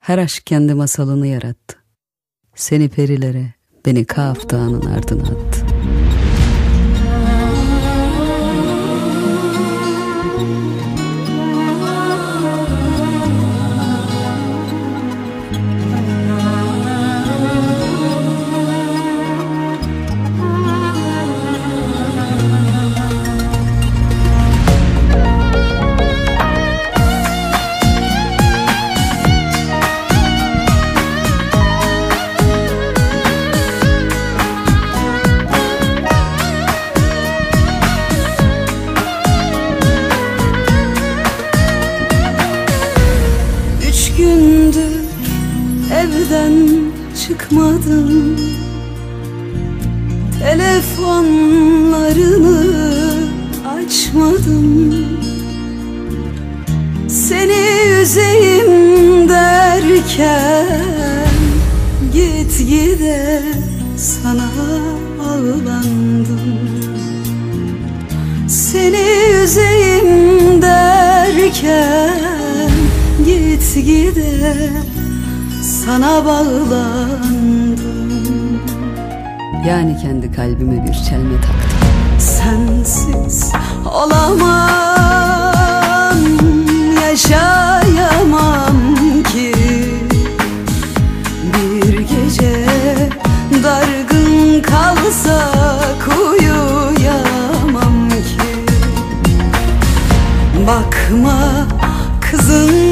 Her aşk kendi masalını yarattı. Seni perilere, beni Kaf Dağı'nın ardına attı. Gündür evden çıkmadım. Telefonlarını açmadım. Seni üzeyim derken Git gide sana ağlandım. Seni üzeyim derken Gide sana bağlandım. Yani kendi kalbime bir çelme taktım. Sensiz olamam Yaşayamam ki. Bir gece dargın kalsak uyuyamam ki. Bakma kızınca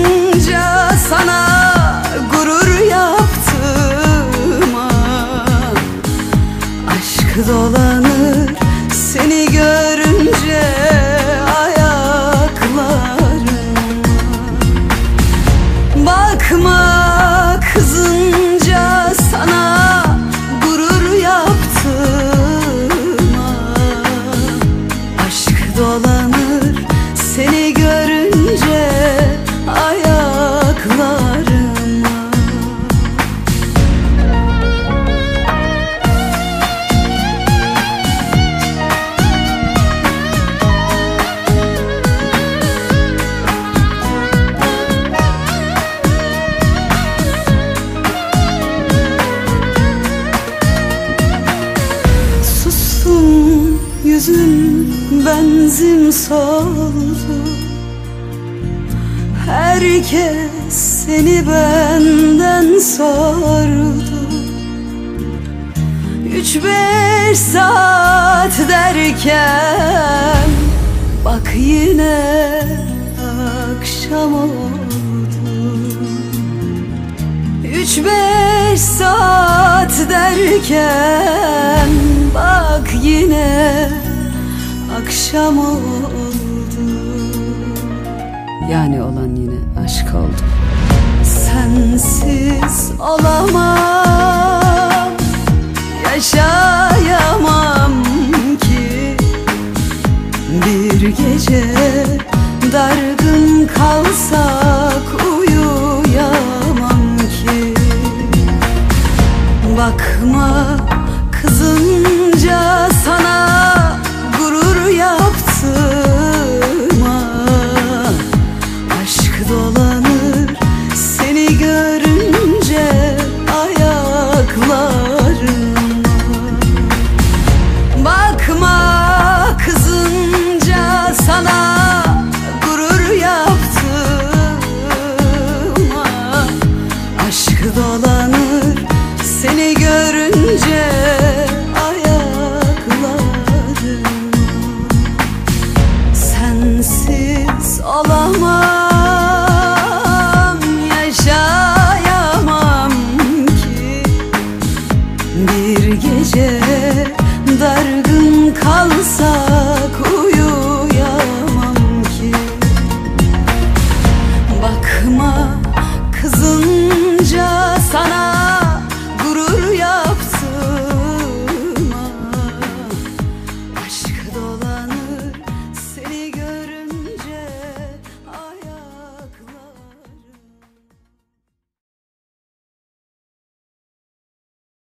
Aşk benzin soldu. Herkes seni benden sordu. Üç beş saat derken Bak yine akşam oldu. Üç beş saat derken Bak yine akşam oldu. Yani olan yine aşk oldu. Sensiz olamam görünce